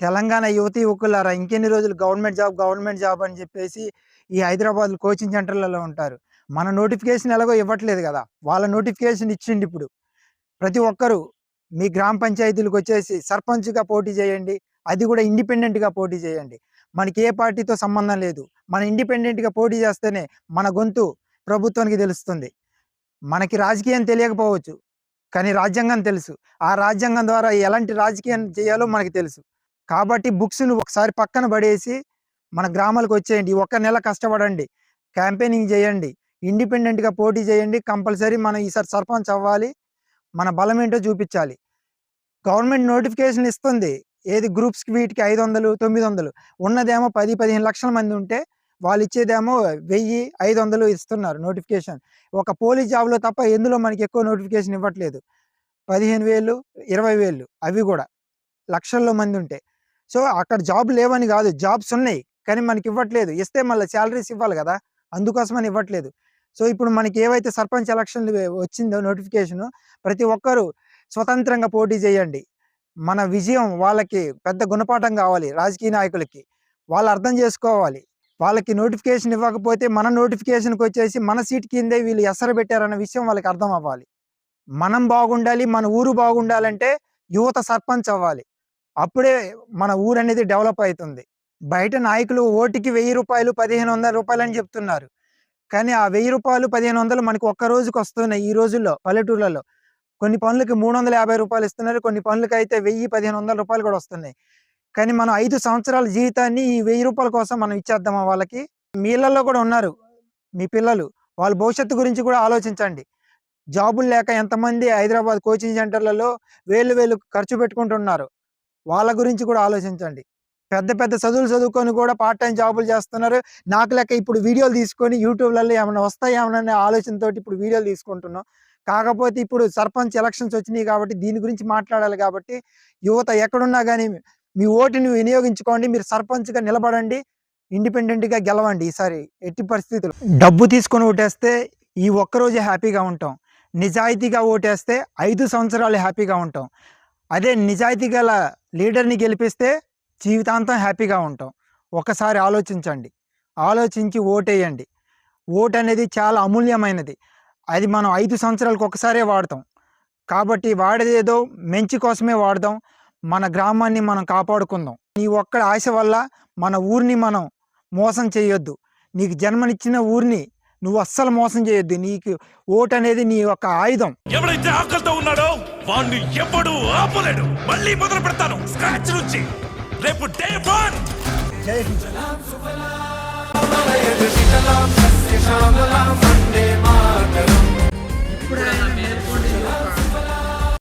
తెలంగాణ యువతి యువకులారా ఇంకెన్ని రోజులు గవర్నమెంట్ జాబ్ గవర్నమెంట్ జాబ్ అని చెప్పేసి ఈ హైదరాబాద్ కోచింగ్ సెంటర్లలో ఉంటారు. మన నోటిఫికేషన్ ఎలాగో ఇవ్వట్లేదు కదా వాళ్ళ నోటిఫికేషన్ ఇచ్చిండి ఇప్పుడు. ప్రతి ఒక్కరూ మీ గ్రామ పంచాయతీలకు వచ్చేసి సర్పంచ్గా పోటీ చేయండి అది కూడా ఇండిపెండెంట్గా పోటీ చేయండి. మనకి ఏ పార్టీతో సంబంధం లేదు. మన ఇండిపెండెంట్గా పోటీ చేస్తేనే మన గొంతు ప్రభుత్వానికి తెలుస్తుంది. మనకి రాజకీయం తెలియకపోవచ్చు కానీ రాజ్యాంగం తెలుసు. ఆ రాజ్యాంగం ద్వారా ఎలాంటి రాజకీయం చేయాలో మనకి తెలుసు. కాబట్టి బుక్స్ను ఒకసారి పక్కన పడేసి మన గ్రామాలకు వచ్చేయండి. ఒక్క నెల కష్టపడండి. క్యాంపెయినింగ్ చేయండి. ఇండిపెండెంట్గా పోటీ చేయండి. కంపల్సరీ మనం ఈసారి సర్పంచ్ అవ్వాలి. మన బలం ఏంటో చూపించాలి. గవర్నమెంట్ నోటిఫికేషన్ ఇస్తుంది. ఏది గ్రూప్స్కి వీటికి ఐదు వందలు తొమ్మిది వందలు ఉన్నదేమో పది పదిహేను లక్షల మంది ఉంటే వాళ్ళు ఇచ్చేదేమో వెయ్యి ఐదు వందలు ఇస్తున్నారు నోటిఫికేషన్. ఒక పోలీస్ జాబ్లో తప్ప ఎందులో మనకి ఎక్కువ నోటిఫికేషన్ ఇవ్వట్లేదు? పదిహేను వేలు ఇరవై వేలు అవి కూడా లక్షల్లో మంది ఉంటే. సో అక్కడ జాబ్ లేవని కాదు. జాబ్స్ ఉన్నాయి. కానీ మనకి ఇవ్వట్లేదు ఇస్తే మళ్ళీ శాలరీస్ ఇవ్వాలి కదా! అందుకోసమని ఇవ్వట్లేదు. సో ఇప్పుడు మనకి ఏవైతే సర్పంచ్ ఎలక్షన్లు వచ్చిందో నోటిఫికేషన్ ప్రతి ఒక్కరూ స్వతంత్రంగా పోటీ చేయండి. మన విజయం వాళ్ళకి పెద్ద గుణపాఠం కావాలి. రాజకీయ నాయకులకి. వాళ్ళు అర్థం చేసుకోవాలి. వాళ్ళకి నోటిఫికేషన్ ఇవ్వకపోతే మన నోటిఫికేషన్కి వచ్చేసి మన సీట్ కిందే వీళ్ళు ఎసరు పెట్టారన్న విషయం వాళ్ళకి అర్థం అవ్వాలి. మనం బాగుండాలి మన ఊరు బాగుండాలంటే యువత సర్పంచ్ అవ్వాలి. అప్పుడే మన ఊరు అనేది డెవలప్ అవుతుంది బయట నాయకులు ఓటుకి వెయ్యి రూపాయలు పదిహేను వందల రూపాయలు అని చెప్తున్నారు. కానీ ఆ వెయ్యి రూపాయలు పదిహేను వందలు మనకి ఒక్క రోజుకి వస్తున్నాయి ఈ రోజుల్లో పల్లెటూర్లలో. కొన్ని పనులకి మూడు వందల యాభై రూపాయలు ఇస్తున్నారు కొన్ని పనులకి అయితే వెయ్యి పదిహేను వందల రూపాయలు కూడా వస్తున్నాయి. కానీ మనం ఐదు సంవత్సరాల జీవితాన్ని ఈ వెయ్యి రూపాయల కోసం మనం ఇచ్చేద్దామా వాళ్ళకి? మీళ్ళల్లో కూడా ఉన్నారు మీ పిల్లలు. వాళ్ళ భవిష్యత్తు గురించి కూడా ఆలోచించండి. జాబులు లేక ఎంతమంది హైదరాబాద్ కోచింగ్ సెంటర్లలో వేలు వేలు ఖర్చు పెట్టుకుంటున్నారు. వాళ్ళ గురించి కూడా ఆలోచించండి. పెద్ద పెద్ద చదువులు చదువుకొని కూడా పార్ట్ టైం జాబులు చేస్తున్నారు. నాకు లెక్క ఇప్పుడు వీడియోలు తీసుకొని యూట్యూబ్లలో ఏమైనా వస్తాయి ఏమన్నా ఆలోచనతో ఇప్పుడు వీడియోలు తీసుకుంటున్నాం. కాకపోతే ఇప్పుడు సర్పంచ్ ఎలక్షన్స్ వచ్చినాయి కాబట్టి దీని గురించి మాట్లాడాలి కాబట్టి యువత ఎక్కడున్నా కానీ మీ ఓటుని వినియోగించుకోండి. మీరు సర్పంచ్గా నిలబడండి. ఇండిపెండెంట్గా గెలవండి ఈసారి ఎట్టి పరిస్థితులు. డబ్బు తీసుకొని ఓటేస్తే ఈ ఒక్కరోజే హ్యాపీగా ఉంటాం. నిజాయితీగా ఓటేస్తే ఐదు సంవత్సరాలు హ్యాపీగా ఉంటాం. అదే నిజాయితీ గల లీడర్ని గెలిపిస్తే జీవితాంతం హ్యాపీగా ఉంటాం. ఒకసారి ఆలోచించండి. ఆలోచించి ఓటేయండి. ఓటు అనేది చాలా అమూల్యమైనది. అది మనం ఐదు సంవత్సరాలకు ఒకసారే వాడతాం. కాబట్టి వాడేదేదో మంచి కోసమే వాడదాం మన గ్రామాన్ని మనం కాపాడుకుందాం. నీ ఒక్కడ ఆశ వల్ల మన ఊరిని మనం మోసం చేయొద్దు. నీకు జన్మనిచ్చిన ఊరిని నువ్వు అస్సలు మోసం చేయొద్దు. నీకు ఓటు అనేది నీ యొక్క ఆయుధం. ఎవడైతే ఆకలితో ఉన్నాడో వాణ్ణి ఎవ్వడు ఆపలేడు. మళ్ళీ మొదలు పెడతాను. స్క్రాచ్ నుంచి. రేపు డే వన్. జై హింద్.